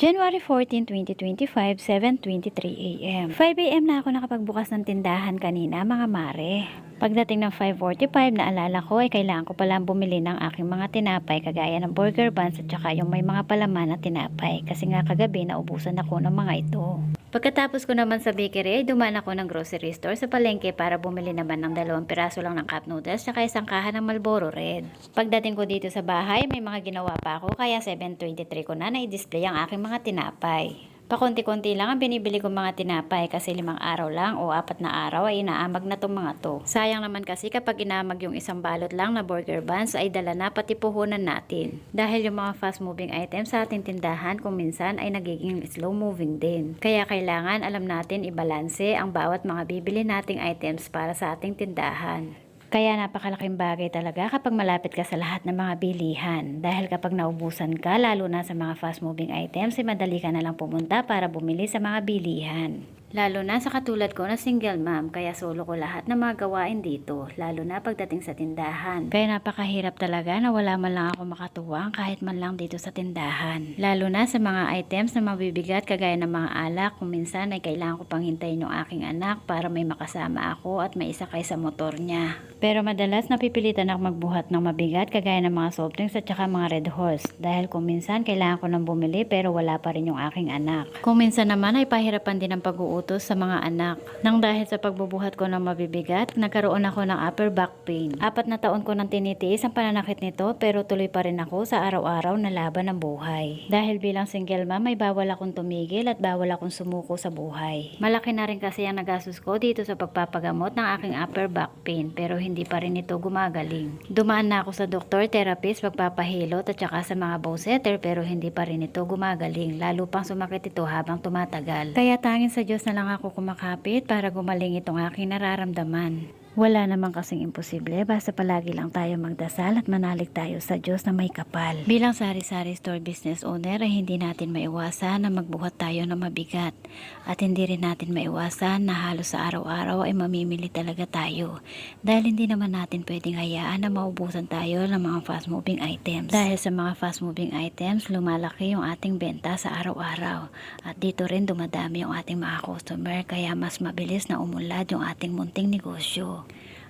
January 14, 2025, 7.23 a.m. 5 a.m. na ako nakapagbukas ng tindahan kanina mga mare. Pagdating ng 5.45, naalala ko ay kailangan ko palang bumili ng aking mga tinapay kagaya ng burger buns at saka yung may mga palaman na tinapay kasi nga kagabi naubusan ako ng mga ito. Pagkatapos ko naman sa bakery ay dumaan ako ng grocery store sa palengke para bumili naman ng dalawang piraso lang ng cup noodles at isang kahan ng Marlboro Red. Pagdating ko dito sa bahay, may mga ginawa pa ako kaya 7.23 ko na na-display ang aking mga tinapay. Pakunti-kunti lang ang binibili kong mga tinapay kasi limang araw lang o apat na araw ay inaamag na tong mga to. Sayang naman kasi kapag inamag yung isang balot lang na burger buns ay dala na pati puhunan natin. Dahil yung mga fast moving items sa ating tindahan kung minsan ay nagiging slow moving din. Kaya kailangan alam natin ibalanse ang bawat mga bibili nating items para sa ating tindahan. Kaya napakalaking bagay talaga kapag malapit ka sa lahat ng mga bilihan. Dahil kapag naubusan ka, lalo na sa mga fast moving items, ay madali ka na lang pumunta para bumili sa mga bilihan. Lalo na sa katulad ko na single mom, kaya solo ko lahat ng mga gawain dito, lalo na pagdating sa tindahan. Kaya napakahirap talaga na wala man lang ako makatuwang kahit man lang dito sa tindahan. Lalo na sa mga items na mabibigat kagaya ng mga alak, kung minsan ay kailangan ko pang hintayin yung aking anak para may makasama ako at may isakay sa motor niya. Pero madalas napipilitan ako magbuhat ng mabigat kagaya ng mga soft drinks at saka mga red horse dahil kung minsan kailangan ko nang bumili pero wala pa rin yung aking anak. Kung minsan naman ay pahirapan din ang pag-uutos sa mga anak. Nang dahil sa pagbubuhat ko ng mabibigat, nagkaroon ako ng upper back pain. Apat na taon ko nang tinitiis ang pananakit nito pero tuloy pa rin ako sa araw-araw na laban ng buhay. Dahil bilang single mom ay bawal akong tumigil at bawal akong sumuko sa buhay. Malaki na rin kasi ang nagastos ko dito sa pagpapagamot ng aking upper back pain pero hindi pa rin ito gumagaling. Dumaan na ako sa doktor, therapist, pagpapahilot at saka sa mga bow setter pero hindi pa rin ito gumagaling. Lalo pang sumakit ito habang tumatagal. Kaya tangin sa Diyos na lang ako kumakapit para gumaling itong aking nararamdaman. Wala namang kasing imposible, basta palagi lang tayo magdasal at manalig tayo sa Diyos na may kapal. Bilang sari-sari store business owner ay hindi natin maiwasan na magbuhat tayo ng mabigat at hindi rin natin maiwasan na halos sa araw-araw ay mamimili talaga tayo dahil hindi naman natin pwedeng hayaan na maubusan tayo ng mga fast moving items. Dahil sa mga fast moving items, lumalaki yung ating benta sa araw-araw at dito rin dumadami yung ating mga customer kaya mas mabilis na umunlad yung ating munting negosyo.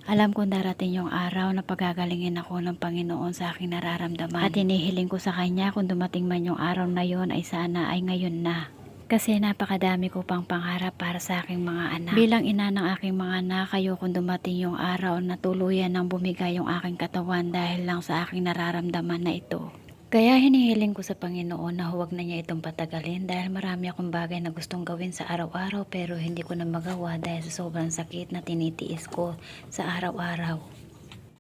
Alam ko darating yung araw na pagagalingin ako ng Panginoon sa aking nararamdaman. At inihiling ko sa Kanya kung dumating man yung araw na yon ay sana ay ngayon na. Kasi napakadami ko pang pangarap para sa aking mga anak. Bilang ina ng aking mga anak, kayo kung dumating yung araw na tuluyan ng bumigay yung aking katawan dahil lang sa aking nararamdaman na ito. Kaya hinihiling ko sa Panginoon na huwag na niya itong patagalin dahil marami akong bagay na gustong gawin sa araw-araw pero hindi ko na magawa dahil sa sobrang sakit na tinitiis ko sa araw-araw.